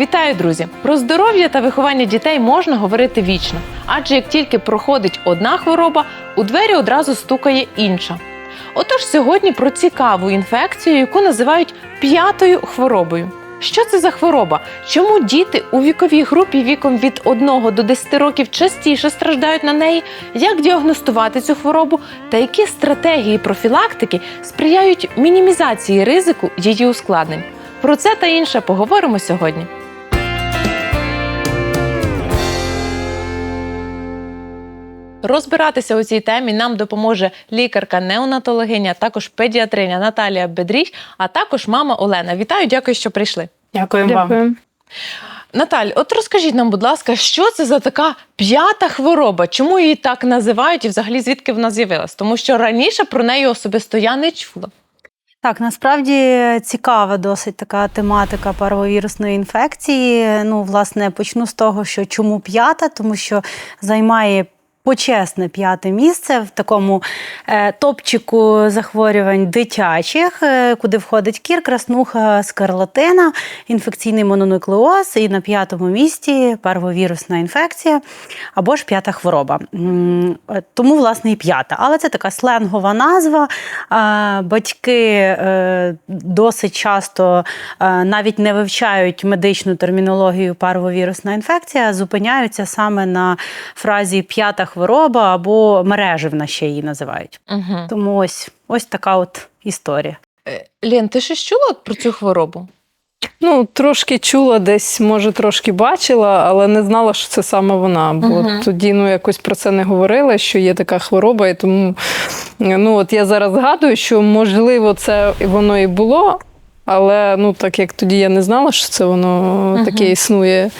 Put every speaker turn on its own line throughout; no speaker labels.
Вітаю, друзі! Про здоров'я та виховання дітей можна говорити вічно, адже як тільки проходить одна хвороба, у двері одразу стукає інша. Отож, сьогодні про цікаву інфекцію, яку називають п'ятою хворобою. Що це за хвороба? Чому діти у віковій групі віком від 1 до 10 років частіше страждають на неї? Як діагностувати цю хворобу? Та які стратегії профілактики сприяють мінімізації ризику її ускладнень? Про це та інше поговоримо сьогодні. Розбиратися у цій темі нам допоможе лікарка-неонатологиня, також педіатриня Наталія Бедріч, а також мама Олена. Вітаю, дякую, що прийшли.
Дякуємо вам.
Наталь, от розкажіть нам, будь ласка, що це за така п'ята хвороба? Чому її так називають і взагалі звідки вона з'явилась? Тому що раніше про неї особисто я не чула.
Так, насправді цікава досить така тематика паровірусної інфекції. Ну, власне, почну з того, що чому п'ята, тому що займає. Почесне п'яте місце в такому е, топчику захворювань дитячих, е, куди входить кір, краснуха, скарлатина, інфекційний мононуклеоз, і на п'ятому місці парвовірусна інфекція або ж п'ята хвороба. Е, Тому, власне, і п'ята. Але це така сленгова назва. Батьки досить часто навіть не вивчають медичну термінологію парвовірусна інфекція, зупиняються саме на фразі п'ята хвороба або мереживна ще її називають.
Угу.
Тому ось, ось така от історія.
Лен, ти щось чула про цю хворобу?
Ну, трошки чула десь, може, трошки бачила, але не знала, що це саме вона. Бо
Мгм.
тоді ну, якось про це не говорили, що є така хвороба. І тому ну, от я зараз згадую, що можливо це воно і було. Але ну так як тоді я не знала, що це воно
Мгм.
таке існує.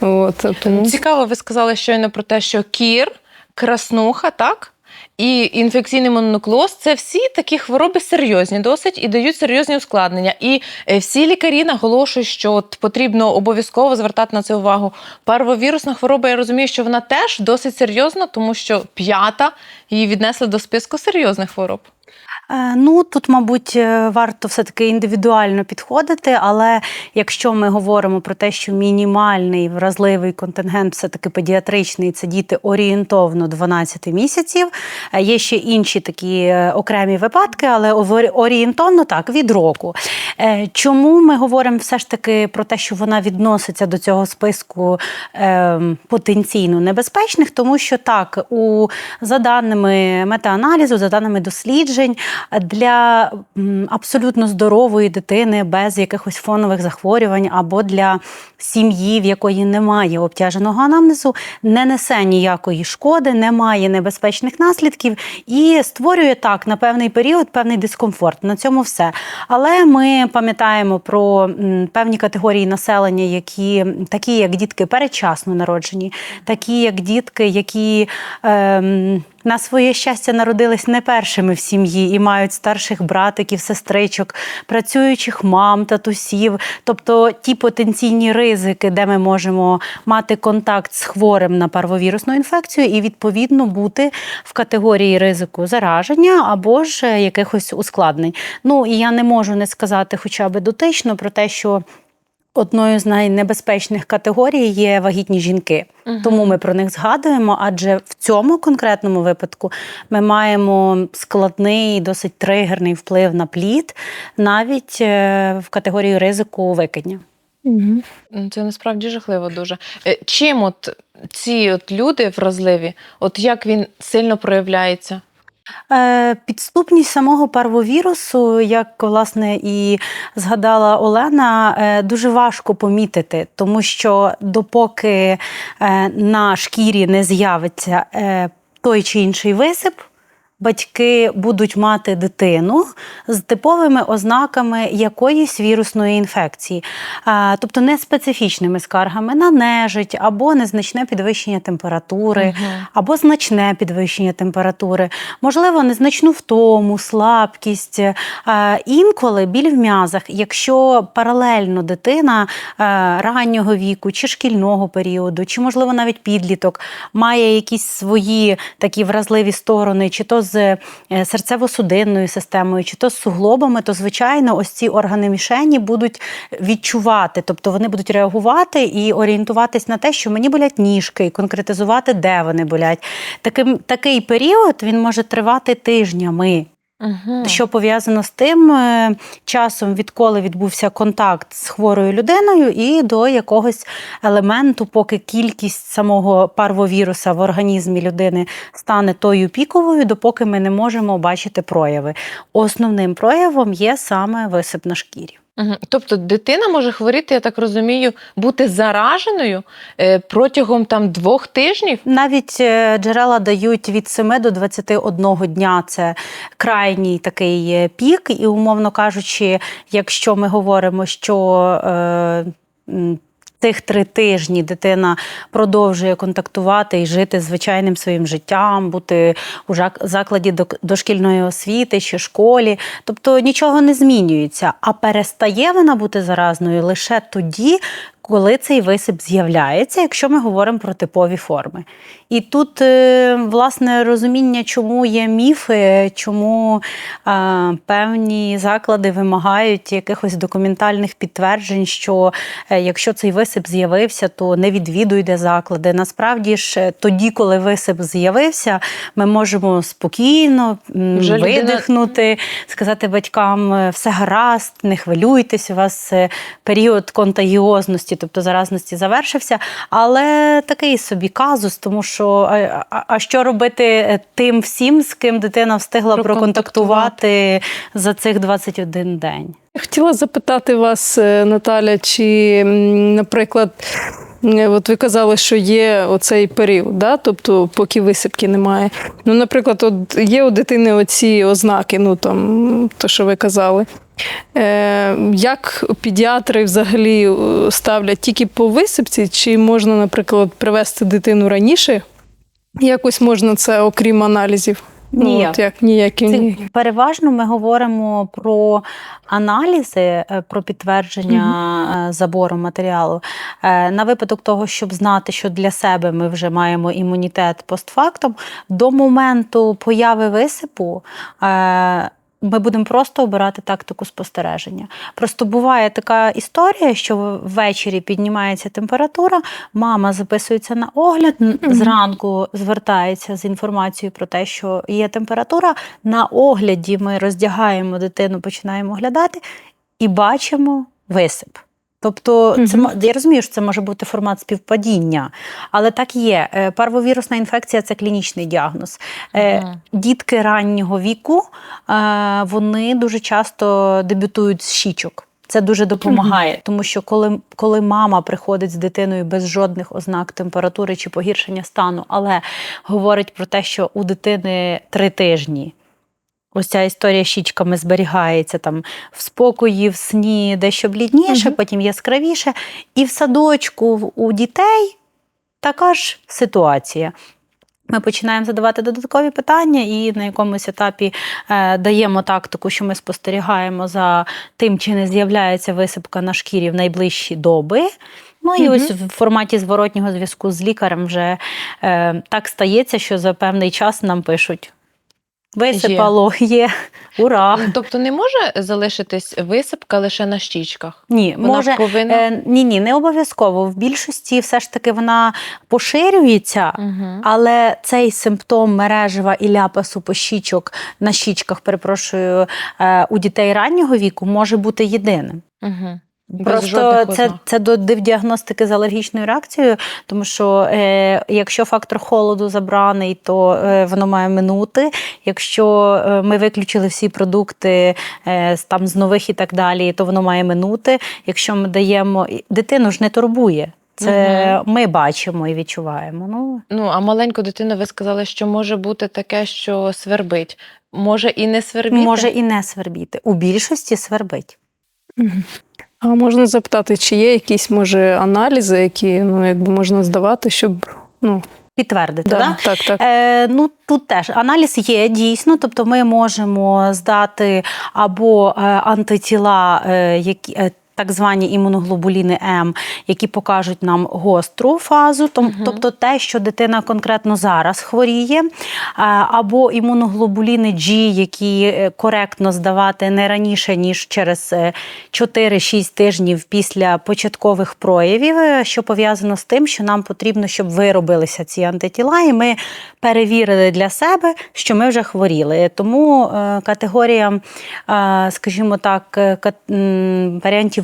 От, тому...
Цікаво, ви сказали щойно про те, що кір, краснуха, так? І інфекційний мононуклоз – це всі такі хвороби серйозні досить і дають серйозні ускладнення. І е, всі лікарі наголошують, що от потрібно обов'язково звертати на це увагу. Парвовірусна хвороба, я розумію, що вона теж досить серйозна, тому що п'ята її віднесли до списку серйозних хвороб.
Е, Ну тут, мабуть, е, варто все-таки індивідуально підходити, але якщо ми говоримо про те, що мінімальний вразливий контингент, все-таки педіатричний, це діти орієнтовно 12 місяців. Е, Є ще інші такі окремі випадки, але ор- орієнтовно так, від року. Чому ми говоримо все ж таки про те, що вона відноситься до цього списку е, потенційно небезпечних? Тому що так, у за даними метааналізу, за даними досліджень, для абсолютно здорової дитини без якихось фонових захворювань або для сім'ї, в якої немає обтяженого анамнезу, не несе ніякої шкоди, немає небезпечних наслідків і створює так на певний період певний дискомфорт. На цьому все. Але ми пам'ятаємо про певні категорії населення, які такі, як дітки передчасно народжені, такі як дітки, які. Ем, на своє щастя народились не першими в сім'ї і мають старших братиків, сестричок, працюючих мам, татусів, тобто ті потенційні ризики, де ми можемо мати контакт з хворим на парвовірусну інфекцію, і відповідно бути в категорії ризику зараження або ж е, якихось ускладнень. Ну і я не можу не сказати, хоча б дотично про те, що. Одною з найнебезпечних категорій є вагітні жінки,
Мгм.
тому ми про них згадуємо. Адже в цьому конкретному випадку ми маємо складний, досить тригерний вплив на плід, навіть е, в категорію ризику викидня.
Ну, Це насправді жахливо дуже. Е, Чим от ці от люди вразливі, от як він сильно проявляється?
Е, Підступність самого парвовірусу, як власне і згадала Олена, е, дуже важко помітити, тому що допоки е, на шкірі не з'явиться той чи інший висип. Батьки будуть мати дитину з типовими ознаками якоїсь вірусної інфекції, тобто не специфічними скаргами на нежить або незначне підвищення температури, або значне підвищення температури, можливо, незначну втому, слабкість. Інколи біль в м'язах, якщо паралельно дитина е, раннього віку чи шкільного періоду, чи, можливо, навіть підліток має якісь свої такі вразливі сторони, чи то з е, серцево-судинною системою, чи то з суглобами, то звичайно, ось ці органи мішені будуть відчувати, тобто вони будуть реагувати і орієнтуватись на те, що мені болять ніжки, і конкретизувати, де вони болять. Таким такий період він може тривати тижнями.
Угу.
Що пов'язано з тим е, часом, відколи відбувся контакт з хворою людиною, і до якогось елементу, поки кількість самого парвовіруса в організмі людини стане тою піковою, допоки ми не можемо бачити прояви. Основним проявом є саме висип на шкірі.
Тобто дитина може хворіти, я так розумію, бути зараженою е, протягом там двох тижнів.
Навіть е, джерела дають від 7 до 21 дня. Це крайній такий е, пік. І, умовно кажучи, якщо ми говоримо, що м, Тих три тижні дитина продовжує контактувати і жити звичайним своїм життям, бути у закладі дошкільної освіти чи школі. Тобто нічого не змінюється. А перестає вона бути заразною лише тоді, коли цей висип з'являється, якщо ми говоримо про типові форми. І тут, е, власне, розуміння, чому є міфи, чому е, певні заклади вимагають якихось документальних підтверджень, що е, якщо цей висип з'явився, то не відвідуйте заклади. Насправді ж, е, тоді, коли висип з'явився, ми можемо спокійно
Вже людина-
видихнути, сказати батькам, все гаразд, не хвилюйтесь, у вас період контагіозності, тобто заразності завершився. Але такий собі казус, тому що а, а, а що робити е, тим всім, з ким дитина встигла проконтактувати за цих 21 день?
Хотіла запитати вас, е, Наталя, чи, наприклад, от ви казали, що є оцей період, да? тобто поки висипки немає. Ну, наприклад, от є у дитини оці ознаки, ну там, то, що ви казали. Е, як педіатри взагалі е, ставлять тільки по висипці, чи можна, наприклад, привести дитину раніше? Якось можна це, окрім аналізів? Ну,
Ніяк.
от як ніякі.
Це
ні.
переважно ми говоримо про аналізи, е, про підтвердження угу. забору матеріалу. Е, На випадок того, щоб знати, що для себе ми вже маємо імунітет постфактум, до моменту появи висипу. Ми будемо просто обирати тактику спостереження. Просто буває така історія, що ввечері піднімається температура, мама записується на огляд, зранку звертається з інформацією про те, що є температура. На огляді ми роздягаємо дитину, починаємо оглядати і бачимо висип. Тобто, це,
Мгм.
я розумію, що це може бути формат співпадіння, але так є. Е, Парвовірусна інфекція це клінічний діагноз.
Мгм.
Дітки раннього віку е, вони дуже часто дебютують з щічок. Це дуже допомагає, тому що коли, коли мама приходить з дитиною без жодних ознак температури чи погіршення стану, але говорить про те, що у дитини три тижні. Ось ця історія щічками зберігається там в спокої, в сні дещо блідніше,
Мгм.
потім яскравіше. І в садочку у дітей така ж ситуація. Ми починаємо задавати додаткові питання, і на якомусь етапі е, даємо тактику, що ми спостерігаємо за тим, чи не з'являється висипка на шкірі в найближчі доби. Ну і
Мгм.
ось в форматі зворотнього зв'язку з лікарем вже е, так стається, що за певний час нам пишуть. Висипало, є. Ура!
Тобто не може залишитись висипка лише на щічках.
Ні,
Вона
може,
повинна.
е, ні, ні, не обов'язково. В більшості все ж таки вона поширюється,
Угу.
Але цей симптом мережева і ляпасу по щічок на щічках, перепрошую, е, у дітей раннього віку може бути єдиним.
Угу.
Просто це, це до діагностики з алергічною реакцією, тому що е, якщо фактор холоду забраний, то е, воно має минути. Якщо е, ми виключили всі продукти е, з- там з нових і так далі, то воно має минути. Якщо ми даємо дитину ж не турбує. Це ми бачимо і відчуваємо. Ну
Ну, а маленьку дитину ви сказали, що може бути таке, що свербить. Може і не свербіти?
може і не свербіти. У більшості свербить.
А можна запитати, чи є якісь може аналізи, які ну якби можна здавати, щоб ну
Підтвердити,
да,
да?
так, так.
Е, ну тут теж аналіз є дійсно, тобто ми можемо здати або е, антитіла, е, які. Е, так звані імуноглобуліни М, які покажуть нам гостру фазу, тобто те, що дитина конкретно зараз хворіє, е, або імуноглобуліни G, які е, коректно здавати не раніше, ніж через е, 4-6 тижнів після початкових проявів, е, що пов'язано з тим, що нам потрібно, щоб виробилися ці антитіла, і ми перевірили для себе, що ми вже хворіли. Тому е, категорія, е, скажімо так, е,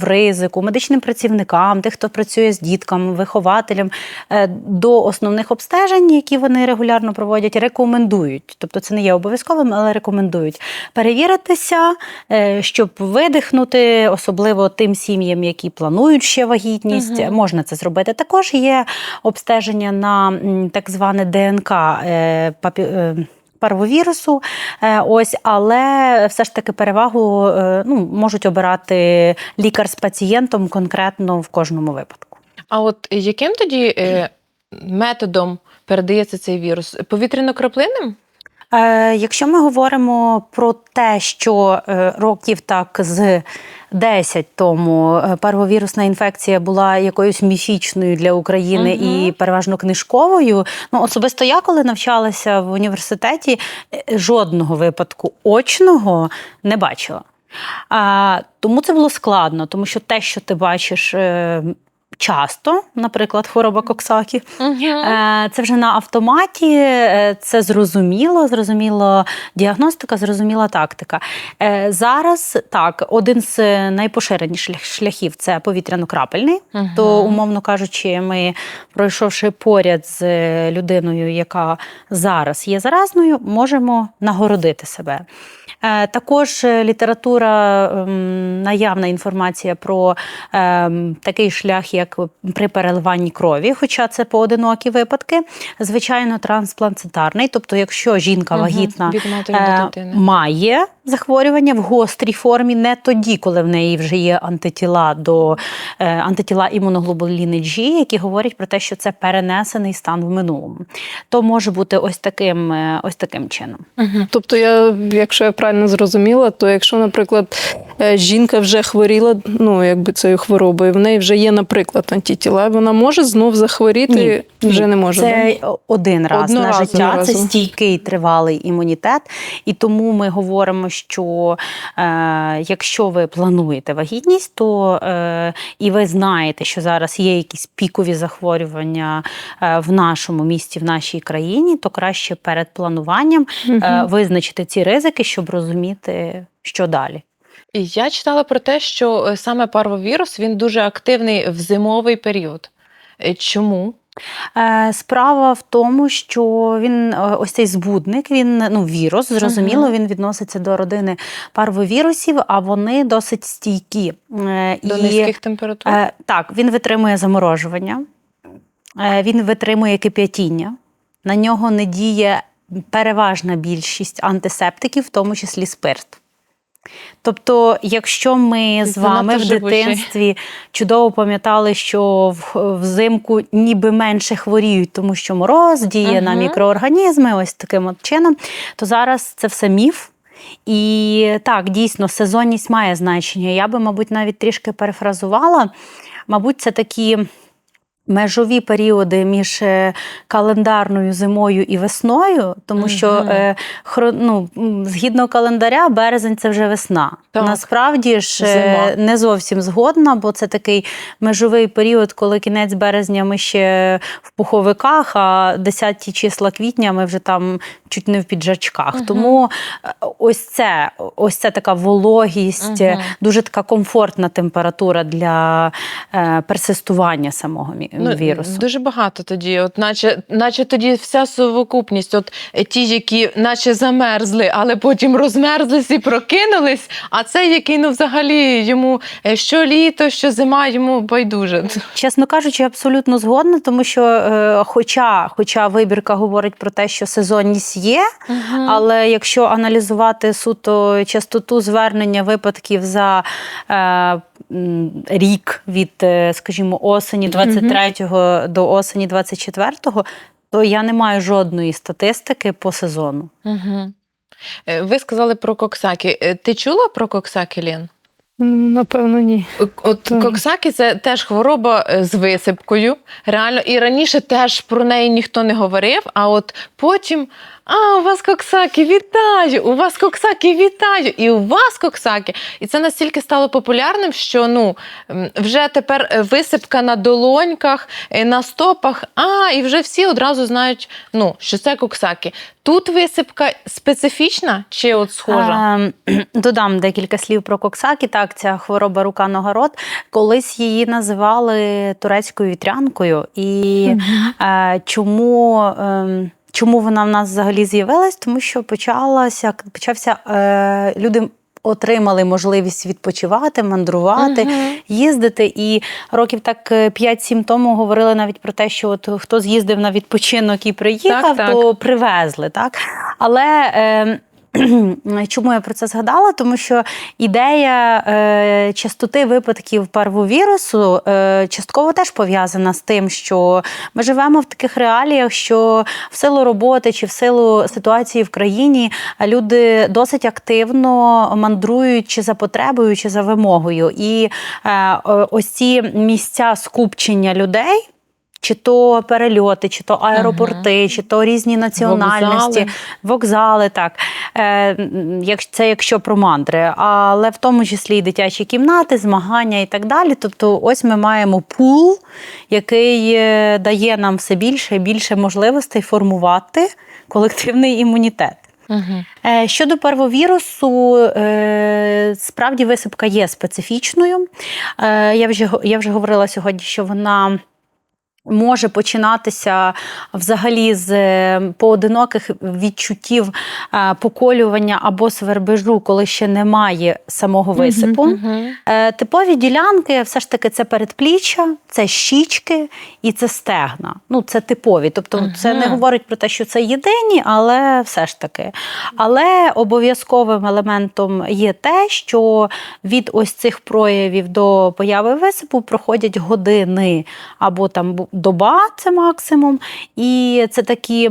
варіантів ризику медичним працівникам, тих, хто працює з дітками, вихователям, е, до основних обстежень, які вони регулярно проводять, рекомендують. Тобто це не є обов'язковим, але рекомендують перевіритися, е, щоб видихнути, особливо тим сім'ям, які планують ще вагітність.
Мгм.
Можна це зробити. Також є обстеження на так зване ДНК е, папі. Парвовірусу, Е, ось, але все ж таки перевагу е, ну, можуть обирати лікар з пацієнтом конкретно в кожному випадку.
А от яким тоді е, методом передається цей вірус? Повітряно-краплинним?
Е, якщо ми говоримо про те, що е, років так з 10 тому е, парвовірусна інфекція була якоюсь міфічною для України
Мгм.
і переважно книжковою. Ну, особисто я, коли навчалася в університеті, жодного випадку очного не бачила. А, тому це було складно, тому що те, що ти бачиш. Часто, наприклад, хвороба Коксакі, Е, Це вже на автоматі, е, це зрозуміло, зрозуміло діагностика, зрозуміла тактика. Е, Зараз так, один з найпоширеніших шляхів це повітряно-крапельний. То, умовно кажучи, ми, пройшовши поряд з людиною, яка зараз є заразною, можемо нагородити себе. Також література, наявна інформація про ем, такий шлях, як при переливанні крові, хоча це поодинокі випадки, звичайно, трансплантатарний. Тобто, якщо жінка вагітна е, має захворювання в гострій формі, не тоді, коли в неї вже є антитіла до е, антитіла імуноглобуліни G, які говорять про те, що це перенесений стан в минулому, то може бути ось таким, е, ось таким чином.
Мгм.
Тобто, я, якщо я правильно зрозуміла, то якщо, наприклад, жінка вже хворіла, ну якби цією хворобою, в неї вже є, наприклад, антитіла, вона може знов захворіти, вже не може. да?
Один раз на
Одноразово.
життя. Це стійкий тривалий імунітет. І тому ми говоримо, що е, якщо ви плануєте вагітність, то е, і ви знаєте, що зараз є якісь пікові захворювання е, в нашому місті, в нашій країні, то краще перед плануванням е, визначити ці ризики, щоб розуміти, що далі.
Я читала про те, що е, саме парвовірус він дуже активний в зимовий період. Е, Чому?
Е, Справа в тому, що він ось цей збудник, він ну вірус, зрозуміло, він відноситься до родини парвовірусів, а вони досить стійкі.
До
і,
низьких температур?
так, він витримує заморожування, він витримує кип'ятіння. На нього не діє переважна більшість антисептиків, в тому числі спирт. Тобто, якщо ми з вами в
живучий.
дитинстві чудово пам'ятали, що взимку ніби менше хворіють, тому що мороз діє на мікроорганізми, ось таким от чином, то зараз це все міф. І так, дійсно, сезонність має значення. Я би, мабуть, навіть трішки перефразувала. Мабуть, це такі межові періоди між е, календарною зимою і весною, тому що е, хро, ну, згідно календаря, березень це вже весна.
Так.
Насправді ж е,
Зима.
не зовсім згодна, бо це такий межовий період, коли кінець березня ми ще в пуховиках, а 10 числа квітня ми вже там чуть не в піджачках.
Мгм.
Тому е, ось це, ось це така вологість, е,
Мгм.
дуже така комфортна температура для е, персистування самого мі- вірусу.
Ну, Дуже багато тоді, от наче, наче тоді вся совокупність, от е, ті, які наче замерзли, але потім розмерзлись і прокинулись. А цей, який ну взагалі йому е, що літо, що зима, йому байдуже.
Чесно кажучи, абсолютно згодна, тому що, е, хоча, хоча вибірка говорить про те, що сезонність є, але якщо аналізувати суто частоту звернення випадків за е, рік від, е, скажімо, осені 23-го до осені 24-го, то я не маю жодної статистики по сезону.
Угу. Ви сказали про Коксакі. Е, Ти чула про Коксакі, Лін?
Напевно, ні.
От. Коксакі це теж хвороба з висипкою. Реально, і раніше теж про неї ніхто не говорив. А от потім. А, у вас коксаки, вітаю! У вас коксаки, вітаю! І у вас коксаки. І це настільки стало популярним, що ну вже тепер е, висипка на долоньках, е, на стопах. А, і вже всі одразу знають, ну, що це коксаки. Тут висипка специфічна чи от схожа?
Ем, Додам декілька слів про коксакі. Так, ця хвороба рука нога рот. Колись її називали турецькою вітрянкою. І е, чому, ем, чому вона в нас взагалі з'явилась? Тому що почалася, почався е, люди. Отримали можливість відпочивати, мандрувати,
Мгм.
їздити. І років так е, 5-7 тому говорили навіть про те, що от хто з'їздив на відпочинок і приїхав,
Так, так.
то привезли. Так? Але е, чому я про це згадала? Тому що ідея е, частоти випадків парвовірусу е, частково теж пов'язана з тим, що ми живемо в таких реаліях, що в силу роботи чи в силу ситуації в країні люди досить активно мандрують чи за потребою, чи за вимогою. І е, ось ці місця скупчення людей. Чи то перельоти, чи то аеропорти, чи то різні національності,
Вокзали.
вокзали, так. Е, як- це якщо про мандри, але в тому числі і дитячі кімнати, змагання і так далі. Тобто, ось ми маємо пул, який е, дає нам все більше і більше можливостей формувати колективний імунітет. Е, Щодо парвовірусу, е, справді висипка є специфічною. Я вже, я вже говорила сьогодні, що вона. Може починатися взагалі з е, поодиноких відчуттів е, поколювання або свербежу, коли ще немає самого висипу.
Мгм.
Е, Типові ділянки все ж таки це передпліччя, це щічки і це стегна. Ну, це типові. Тобто, це не говорить про те, що це єдині, але все ж таки. Але обов'язковим елементом є те, що від ось цих проявів до появи висипу проходять години або там доба, це максимум. І це такі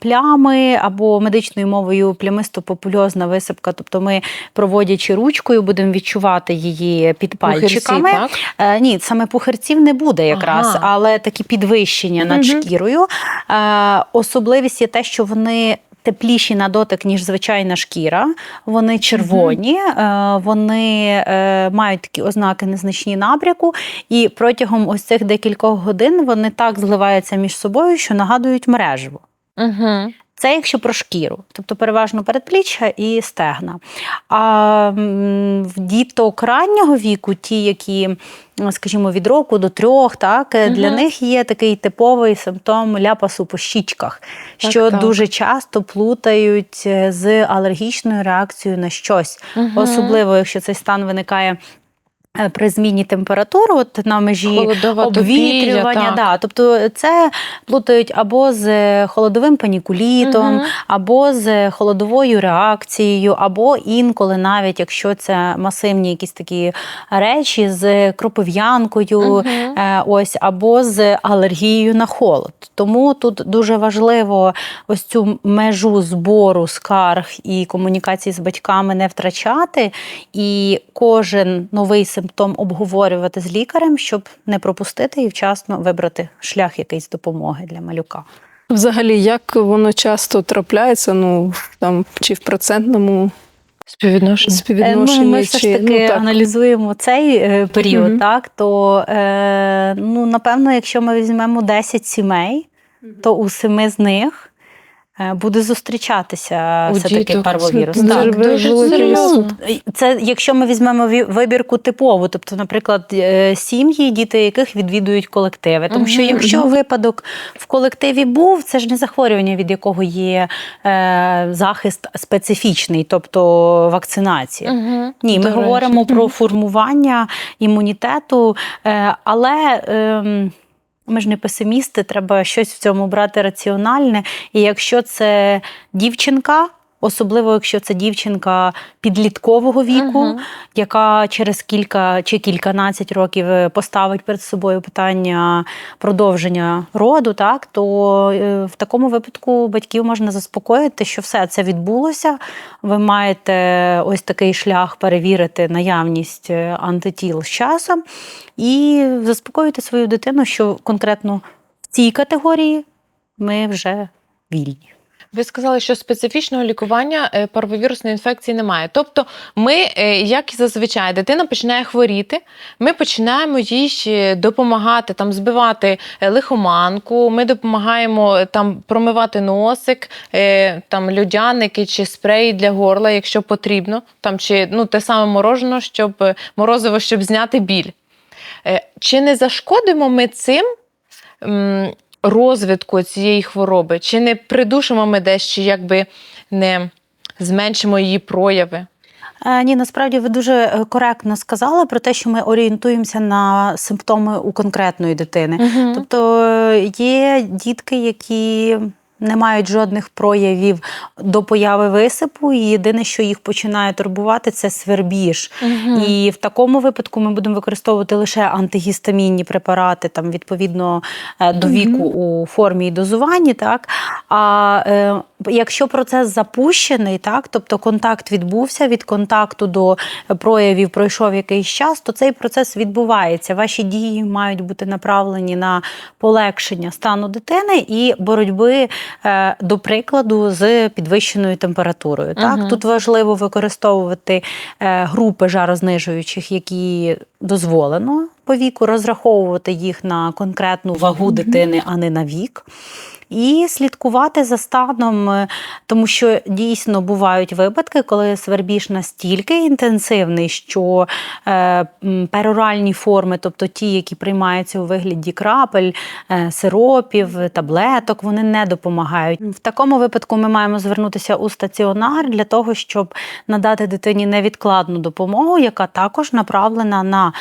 плями або медичною мовою плямисто-попульозна висипка. Тобто ми, проводячи ручкою, будемо відчувати її під
пальчиками.
пальчиками.
так?
Е, ні, саме пухарців не буде якраз,
Ага.
але такі підвищення над
угу.
шкірою. Е, особливість є те, що вони. Тепліші на дотик, ніж звичайна шкіра. Вони червоні, е, вони е, мають такі ознаки незначні набряку, і протягом ось цих декількох годин вони так зливаються між собою, що нагадують мережево.
Угу.
Це якщо про шкіру, тобто переважно передпліччя і стегна. А в діток раннього віку, ті, які, скажімо, від року до трьох, так, е, для них є такий типовий симптом ляпасу по щічках,
Так,
що
так.
дуже часто плутають е, з алергічною реакцією на щось. Особливо, якщо цей стан виникає. Е, При зміні температури, от на межі
Холодова
обвітрювання,
топія, так.
да, тобто це плутають або з холодовим панікулітом,
Мгм.
або з холодовою реакцією, або інколи, навіть якщо це масивні якісь такі речі з кропив'янкою, е, ось, або з алергією на холод. Тому тут дуже важливо ось цю межу збору скарг і комунікації з батьками не втрачати, і кожен новий симптом обговорювати з лікарем, щоб не пропустити і вчасно вибрати шлях якийсь допомоги для малюка.
Взагалі, як воно часто трапляється, ну там чи в процентному співвідношенні,
Ну, ми все
чи
ж таки
ну, так.
аналізуємо цей е, період,
Мгм.
так то е, ну, напевно, якщо ми візьмемо 10 сімей, то у семи з них е, буде зустрічатися все-таки
діток.
парвовірус.
Це
Так.
дуже
дуже серйозно.
Це якщо ми візьмемо вибірку типову, тобто, наприклад, е, сім'ї, діти яких відвідують колективи. Тому що якщо випадок в колективі був, це ж не захворювання, від якого є е, захист специфічний, тобто вакцинація.
Угу.
Ні, ми говоримо про формування імунітету, е, але. ем, Ми ж не песимісти, треба щось в цьому брати раціональне. І якщо це дівчинка, Особливо, якщо це дівчинка підліткового віку,
Мгм.
яка через кілька чи кільканадцять років е, поставить перед собою питання продовження роду, так то е, в такому випадку батьків можна заспокоїти, що все це відбулося. Ви маєте ось такий шлях перевірити наявність е, антитіл з часом і заспокоїти свою дитину, що конкретно в цій категорії ми вже вільні.
Ви сказали, що специфічного лікування е, парвовірусної інфекції немає. Тобто, ми, е, як і зазвичай, дитина починає хворіти, ми починаємо їй допомагати там збивати е, лихоманку. Ми допомагаємо там промивати носик, там льодяники чи спреї для горла, якщо потрібно. Там чи ну те саме морожено, щоб морозиво, щоб зняти біль. Чи не зашкодимо ми цим? Розвитку цієї хвороби? Чи не придушимо ми десь, чи якби не зменшимо її прояви?
Е, Ні, насправді ви дуже е, коректно сказали про те, що ми орієнтуємося на симптоми у конкретної дитини. Тобто е, є дітки, які не мають жодних проявів до появи висипу, і єдине, що їх починає турбувати, це свербіж. І в такому випадку ми будемо використовувати лише антигістамінні препарати, там відповідно е, до віку у формі і дозуванні. Так? А е, якщо процес запущений, так, тобто контакт відбувся, від контакту до проявів пройшов якийсь час, то цей процес відбувається. Ваші дії мають бути направлені на полегшення стану дитини і боротьби, е, до прикладу, з підвищеною температурою. Так?
Мгм.
Тут важливо використовувати е, групи жарознижуючих, які дозволено по віку, розраховувати їх на конкретну вагу дитини, а не на вік. І слідкувати за станом, е, тому що дійсно бувають випадки, коли свербіж настільки інтенсивний, що е, пероральні форми, тобто ті, які приймаються у вигляді крапель, е, сиропів, таблеток, вони не допомагають. В такому випадку ми маємо звернутися у стаціонар для того, щоб надати дитині невідкладну допомогу, яка також направлена на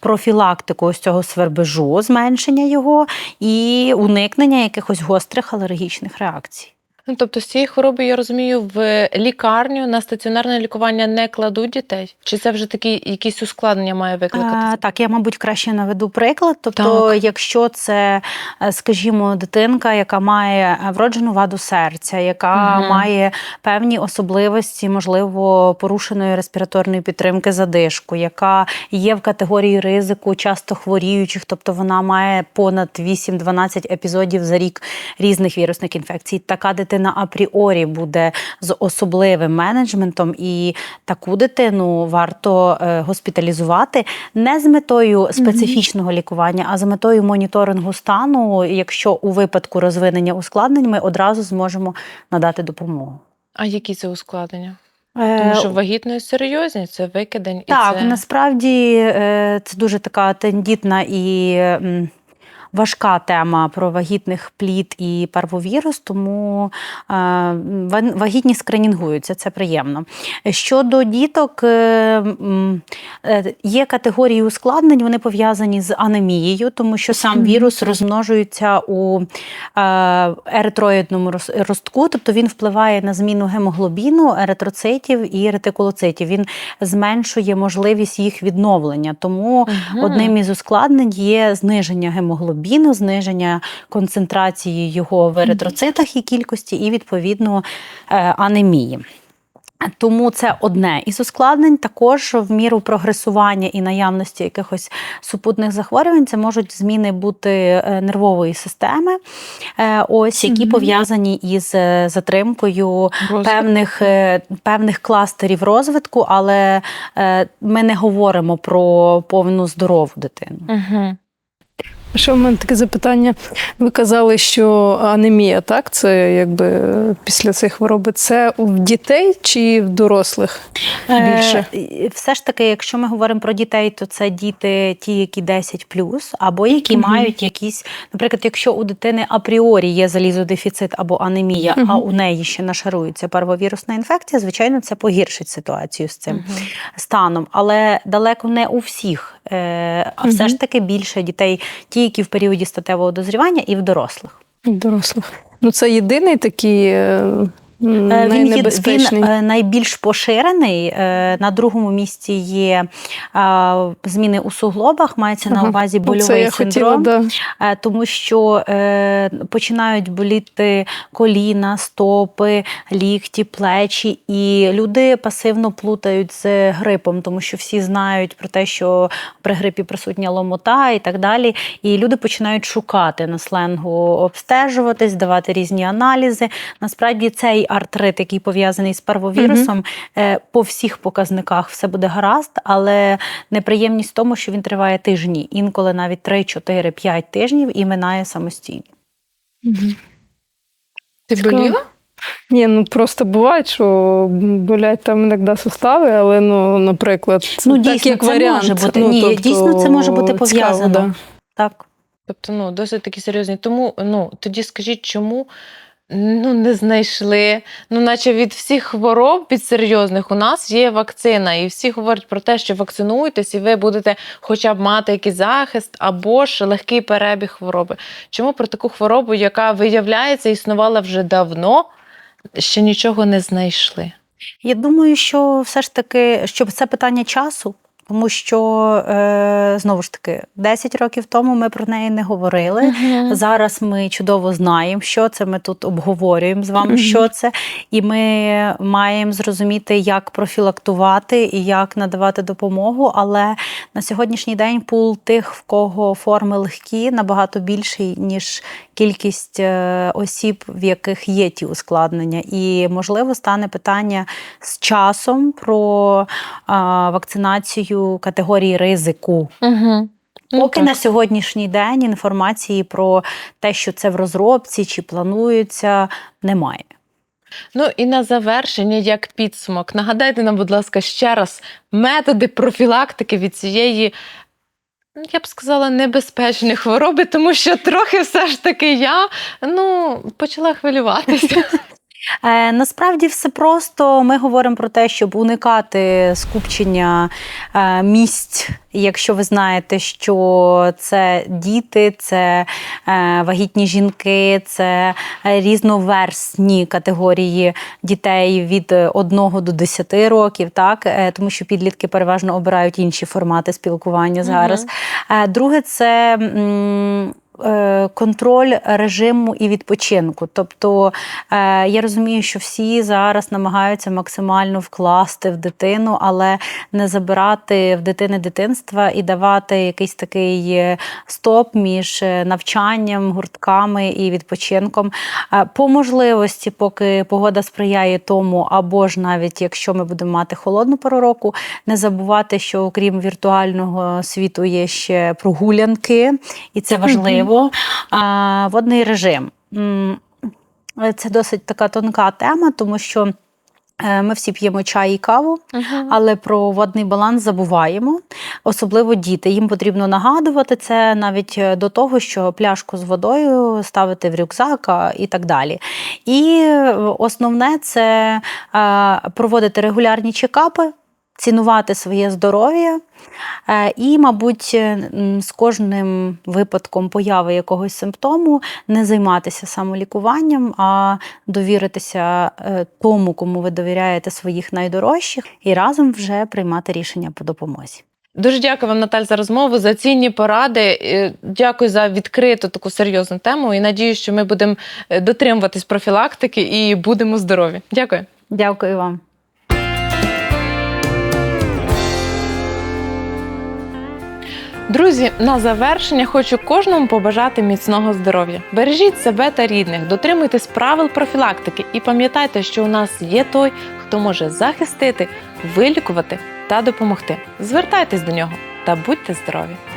профілактику ось цього свербежу, зменшення його і уникнення якихось гострих алергічних реакцій.
Ну, тобто з цієї хвороби, я розумію, в лікарню на стаціонарне лікування не кладуть дітей? Чи це вже такі якісь ускладнення має викликати?
А, так, я, мабуть, краще наведу приклад. Тобто,
Так.
якщо це, е, скажімо, дитинка, яка має е, вроджену ваду серця, яка
Мгм.
має певні особливості, можливо, порушеної респіраторної підтримки задишку, яка є в категорії ризику часто хворіючих, тобто вона має понад 8-12 епізодів за рік різних вірусних інфекцій. Така дитина апріорі буде з особливим менеджментом, і таку дитину варто е, госпіталізувати не з метою специфічного лікування, а з метою моніторингу стану. Якщо у випадку розвинення ускладнень ми одразу зможемо надати допомогу.
А які це ускладнення?
Е,
Тому що вагітної серйозні, це викидень і
Так,
це...
насправді е, це дуже така тендітна і важка тема про вагітних плід і парвовірус, тому е, вагітні скринінгуються, це приємно. Щодо діток, е, е, є категорії ускладнень, вони пов'язані з анемією, тому що сам вірус розмножується у еритроїдному ростку, тобто він впливає на зміну гемоглобіну, еритроцитів і ретикулоцитів. Він зменшує можливість їх відновлення. Тому одним із ускладнень є зниження гемоглобіну, зниження концентрації його в еритроцитах і кількості, і відповідно е, анемії. Тому це одне із ускладнень. Також в міру прогресування і наявності якихось супутних захворювань це можуть зміни бути е, нервової системи, е, ось які пов'язані із затримкою
Розвитку.
певних, певних кластерів розвитку, але ми не говоримо про повну здорову дитину.
Угу.
Ще в мене таке запитання. Ви казали, що анемія, так? Це якби е, після цієї хвороби. Це в дітей чи в дорослих більше?
Е, Все ж таки, якщо ми говоримо про дітей, то це діти, ті, які 10 або які
Мгм.
мають якісь, наприклад, якщо у дитини апріорі є залізодефіцит або анемія, а у неї ще нашарується парвовірусна інфекція, звичайно, це погіршить ситуацію з цим станом. Але далеко не у всіх. Е, А все ж таки більше дітей, ті, які в періоді статевого дозрівання, і в дорослих.
В дорослих. Ну, це єдиний такий Е,
Він, є, він е, найбільш поширений. Е, На другому місці є зміни у суглобах, мається на увазі больовий
я хотіла,
синдром.
да.
Е, тому що е, починають боліти коліна, стопи, лікті, плечі, і люди пасивно плутають з грипом, тому що всі знають про те, що при грипі присутня ломота і так далі. І люди починають шукати на сленгу, обстежуватись, давати різні аналізи. Насправді цей артрит, який пов'язаний з парвовірусом, е, по всіх показниках все буде гаразд, але неприємність в тому, що він триває тижні, інколи навіть 3, 4, 5 тижнів і минає самостійно.
Ти боліла?
Ні, ну просто буває, що болять там іноді сустави, але ну, наприклад, це
Ну,
так як
це
варіант.
може бути.
Ну,
Ні,
тобто,
дійсно, це може бути
цікаво,
пов'язано.
да.
Так.
Тобто, ну, досить такі серйозні. Тому ну, тоді скажіть, чому ну, не знайшли? Ну, наче від всіх хвороб, від серйозних, у нас є вакцина, і всі говорять про те, що вакцинуйтесь, і ви будете хоча б мати якийсь захист або ж легкий перебіг хвороби. Чому про таку хворобу, яка виявляється, існувала вже давно, ще нічого не знайшли?
Я думаю, що все ж таки, що це питання часу. Тому що е, знову ж таки 10 років тому ми про неї не говорили. Зараз ми чудово знаємо, що це. Ми тут обговорюємо з вами,
Мгм.
що це, і ми маємо зрозуміти, як профілактувати і як надавати допомогу. Але на сьогоднішній день пул тих, в кого форми легкі, набагато більший, ніж кількість е, осіб, в яких є ті ускладнення. І можливо стане питання з часом про а, вакцинацію категорії ризику.
Угу.
Поки на сьогоднішній день інформації про те, що це в розробці чи планується, немає.
Ну і на завершення, як підсумок, нагадайте нам, будь ласка, ще раз методи профілактики від цієї, ну, я б сказала, небезпечної хвороби, тому що трохи все ж таки я ну, почала хвилюватися.
Е, насправді все просто. Ми говоримо про те, щоб уникати скупчення е, місць. Якщо ви знаєте, що це діти, це е, вагітні жінки, це е, різноверсні категорії дітей від 1 до 10 років, так Е, тому що підлітки переважно обирають інші формати спілкування зараз. Е, Друге, це. м, Контроль режиму і відпочинку. Тобто е, я розумію, що всі зараз намагаються максимально вкласти в дитину, але не забирати в дитини дитинства і давати якийсь такий е, стоп між е, навчанням, гуртками і відпочинком. По можливості, поки погода сприяє тому, або ж навіть якщо ми будемо мати холодну пору року, не забувати, що окрім віртуального світу є ще прогулянки, і це важливо. Водний режим. Це досить така тонка тема, тому що е, ми всі п'ємо чай і каву, але про водний баланс забуваємо, особливо діти. Їм потрібно нагадувати це навіть е, до того, що пляшку з водою ставити в рюкзак і так далі. І е, основне це проводити регулярні чекапи. Цінувати своє здоров'я е, і, мабуть, е, з кожним випадком появи якогось симптому не займатися самолікуванням, а довіритися е, тому, кому ви довіряєте своїх найдорожчих, і разом вже приймати рішення по допомозі.
Дуже дякую вам, Наталь, за розмову, за цінні поради. Дякую за відкриту таку серйозну тему. І надію, що ми будемо дотримуватись профілактики і будемо здорові. Дякую.
Дякую вам.
Друзі, на завершення хочу кожному побажати міцного здоров'я. Бережіть себе та рідних, дотримуйтесь правил профілактики і пам'ятайте, що у нас є той, хто може захистити, вилікувати та допомогти. Звертайтесь до нього та будьте здорові!